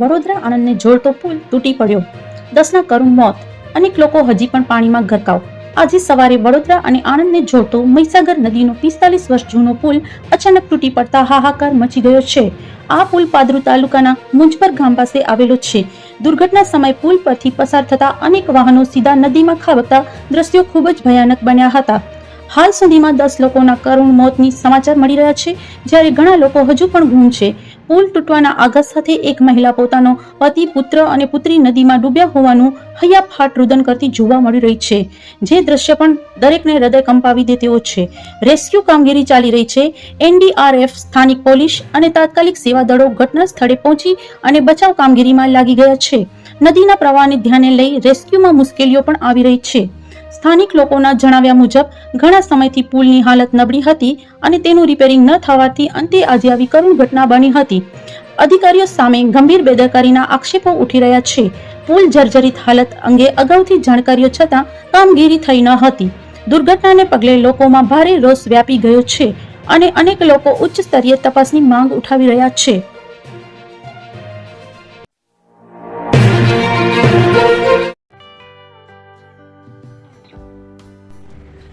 વડોદરા આણંદને જોડતો પુલ તૂટી પડ્યો. દસના કરુણ મોત. અનેક લોકો હજી પણ પાણીમાં ગરકાવ. આજે સવારે વડોદરા અને આણંદને જોડતો મહીસાગર નદીનો પિસ્તાલીસ વર્ષ જૂનો પુલ અચાનક તૂટી પડતા હાહાકાર મચી ગયો છે. આ પુલ પાદરુ તાલુકાના મુંજપર ગામ પાસે આવેલો છે. દુર્ઘટના સમયે પુલ પરથી પસાર થતા અનેક વાહનો સીધા નદીમાં ખાબકતા દ્રશ્યો ખૂબ જ ભયાનક બન્યા હતા. હાલ સુધીમાં દસ લોકોના કરુણ મોતની સમાચાર મળી રહ્યા છે, જ્યારે ઘણા લોકો હજુ પણ ગુમ છે. પુલ તૂટવાના આઘાત સાથે એક મહિલા પોતાનો પતિ, પુત્ર અને પુત્રી નદીમાં ડૂબ્યા હોવાનું હૈયાફાટ રુદન કરતી જોવા મળી રહી છે. જે દ્રશ્ય પણ દરેકને હૃદય કંપાવી દે તેવો છે. રેસ્ક્યુ કામગીરી ચાલી રહી છે. એનડીઆરએફ, સ્થાનિક પોલીસ અને તાત્કાલિક સેવા દળો ઘટના સ્થળે પહોંચી અને બચાવ કામગીરીમાં લાગી ગયા છે. નદીના પ્રવાહને ધ્યાને લઈ રેસ્ક્યુમાં મુશ્કેલીઓ પણ આવી રહી છે. સ્થાનિક લોકોના જણાવ્યા મુજબ, ઘણા સમયથી પુલની હાલત નબળી હતી અને તેનું રિપેરિંગ ન થવાથી અંતે આજે આવી કરુણ ઘટના બની હતી. અધિકારીઓ સામે ગંભીર બેદરકારીના આક્ષેપો ઉઠી રહ્યા છે. પુલ જર્જરિત હાલત અંગે અગાઉથી જાણકારીઓ છતાં કામગીરી થઈ ન હતી. દુર્ઘટનાને પગલે લોકોમાં ભારે રોષ વ્યાપી ગયો છે અને અનેક લોકો ઉચ્ચ સ્તરીય તપાસની માંગ ઉઠાવી રહ્યા છે.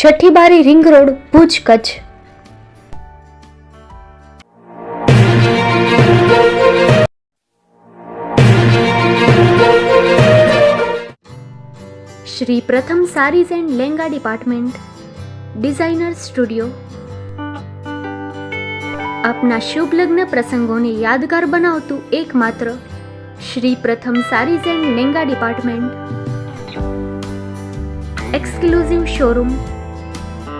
Chhathi Bari ring road, Bhuj Kutch. Shri Pratham sarees and langa department, designer studio. આપના શુભ લગ્ન પ્રસંગોને યાદગાર બનાવતું એકમાત્ર Shri Pratham sarees and langa department. Exclusive showroom